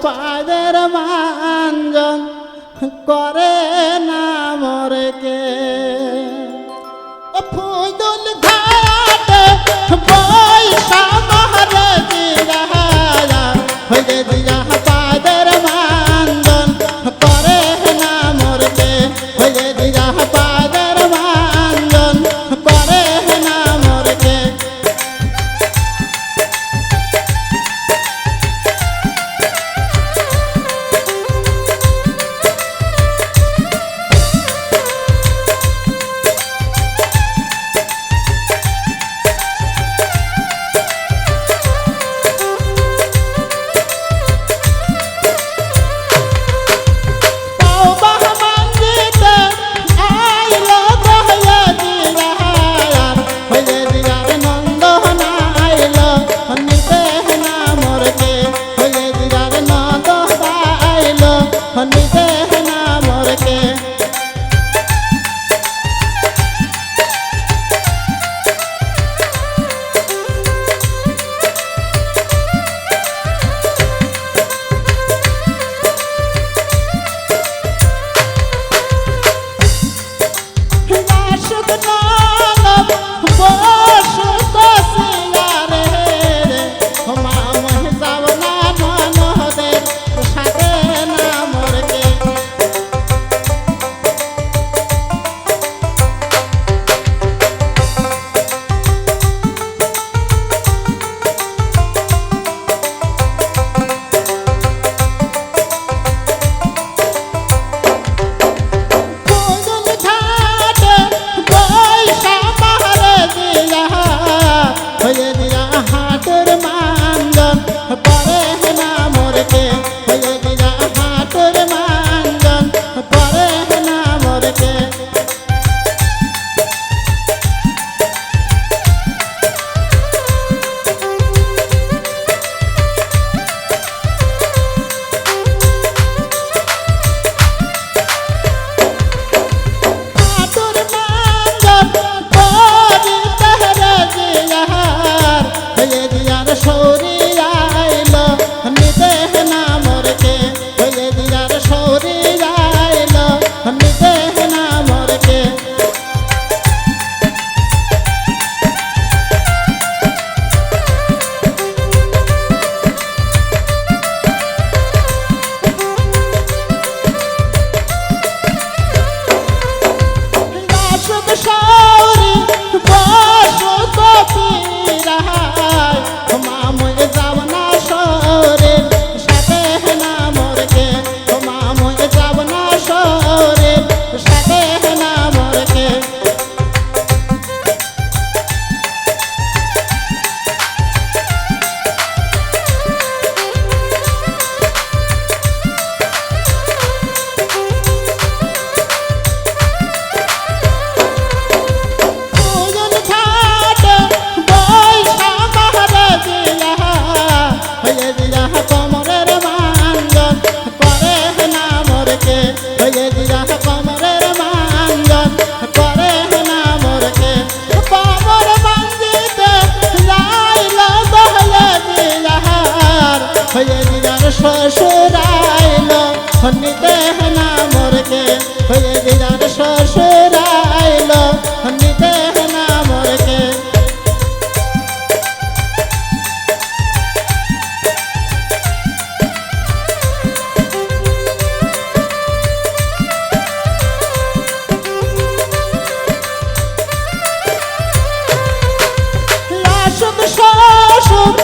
tua Escola হন্নিতে হেনা মোরকে হয়ে দিদার শ্বশুর আইল। হন্নিতে হেনা মোরকে। শ্বশুর শ্বশুর